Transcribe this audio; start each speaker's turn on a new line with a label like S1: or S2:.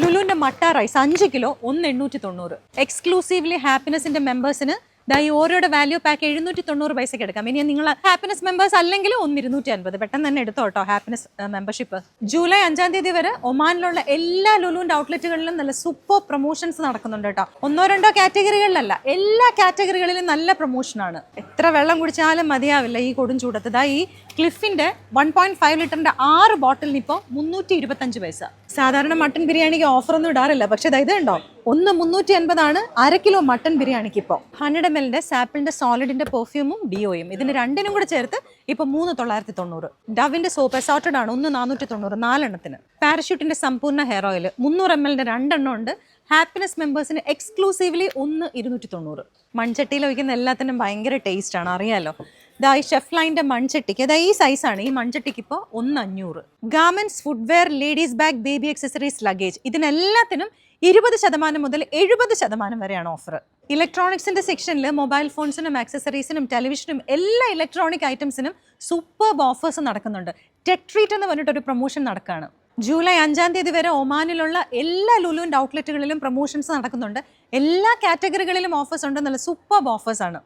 S1: ലുലുവിന്റെ മട്ട റൈസ് അഞ്ച് കിലോ ഒന്ന് എണ്ണൂറ്റി തൊണ്ണൂറ്. എക്സ്ക്ലൂസീവ്ലി ഹാപ്പിനെസിന്റെ മെമ്പേഴ്സിന് ദാ ഈ ഓരോയുടെ വാല്യൂ പാക്ക് എഴുന്നൂറ്റി തൊണ്ണൂറ് പൈസക്ക് എടുക്കാം. ഇനി നിങ്ങൾ ഹാപ്പിനെസ് മെമ്പേഴ്സ് അല്ലെങ്കിൽ ഒന്ന് ഇരുന്നൂറ്റി അൻപത് പെട്ടെന്ന് തന്നെ എടുത്തോ കേട്ടോ ഹാപ്പിനെസ് മെമ്പർഷിപ്പ് ജൂലൈ അഞ്ചാം തീയതി വരെ ഒമാനിലുള്ള എല്ലാ ലുലുവിന്റെ ഔട്ട്ലെറ്റുകളിലും നല്ല സൂപ്പർ പ്രൊമോഷൻസ് നടക്കുന്നുണ്ട് കേട്ടോ ഒന്നോ രണ്ടോ കാറ്റഗറികളിലല്ല എല്ലാ കാറ്റഗറികളിലും നല്ല പ്രൊമോഷനാണ് എത്ര വെള്ളം കുടിച്ചാലും മതിയാവില്ല ഈ കൊടും ചൂടത്ത്. ദാ ഈ ക്ലിഫിന്റെ വൺ പോയിന്റ് ഫൈവ് ലിറ്ററിന്റെ ആറ് ബോട്ടിലിന് ഇപ്പോൾ മുന്നൂറ്റി ഇരുപത്തഞ്ച് പൈസ. സാധാരണ മട്ടൻ ബിരിയാണിക്ക് ഓഫർ ഒന്നും ഇടാറില്ല പക്ഷെ ഇത് ഉണ്ടോ ഒന്ന് മുന്നൂറ്റി അൻപതാണ് അര കിലോ മട്ടൺ ബിരിയാണിക്ക് ഇപ്പോൾ ഹൺഡ്രഡ് എം എല്ലിന്റെ സാപ്പിളിന്റെ സോളിഡിന്റെ പെർഫ്യൂമും ഡിയോയും ഇതിന് രണ്ടിനും കൂടെ ചേർത്ത് ഇപ്പോൾ മൂന്ന് തൊള്ളായിരത്തി തൊണ്ണൂറ്. ഡവിന്റെ സോപ്പ് എസോട്ടഡ് ആണ്. ഒന്ന് നാനൂറ്റി തൊണ്ണൂറ് നാലെണ്ണത്തിന്. പാരഷൂട്ടിന്റെ സമ്പൂർണ ഹെയർ ഓയിൽ മുന്നൂറ് എം എല്ലിന്റെ രണ്ടെണ്ണം ഉണ്ട്. ഹാപ്പിനെസ് മെമ്പേഴ്സിന് എക്സ്ക്ലൂസീവ്ലി ഒന്ന് ഇരുന്നൂറ്റി തൊണ്ണൂറ്. മൺചട്ടിയിൽ ഒഴിക്കുന്ന എല്ലാത്തിനും ഭയങ്കര ടേസ്റ്റാണ് ആണ്. ദാ ഈ ഷെഫ് ലൈന്റെ മൺചട്ടിക്ക് അതായത് ഈ സൈസാണ് ഈ മൺചട്ടിക്ക് ഇപ്പോൾ ഒന്ന് അഞ്ഞൂറ് garments footwear ladies bag baby accessories luggage ഇതിനെല്ലാത്തിനും ഇരുപത് ശതമാനം മുതൽ എഴുപത് ശതമാനം വരെയാണ് ഓഫർ ഇലക്ട്രോണിക്സിന്റെ സെക്ഷനിൽ മൊബൈൽ ഫോൺസിനും ആക്സസറീസിനും ടെലിവിഷനും എല്ലാ ഇലക്ട്രോണിക് ഐറ്റംസിനും സൂപ്പർ ഓഫേഴ്സ് നടക്കുന്നുണ്ട്. ടെട്രീറ്റ് എന്ന് പറഞ്ഞിട്ടൊരു പ്രൊമോഷൻ നടക്കുകയാണ് ജൂലൈ അഞ്ചാം തീയതി വരെ ഒമാനിലുള്ള എല്ലാ ലുലുവിന്റെ ഔട്ട്ലെറ്റുകളിലും പ്രൊമോഷൻസ് നടക്കുന്നുണ്ട്. എല്ലാ കാറ്റഗറികളിലും ഓഫേഴ്സ് ഉണ്ട് നല്ല സൂപ്പർ ഓഫേഴ്സ് ആണ്.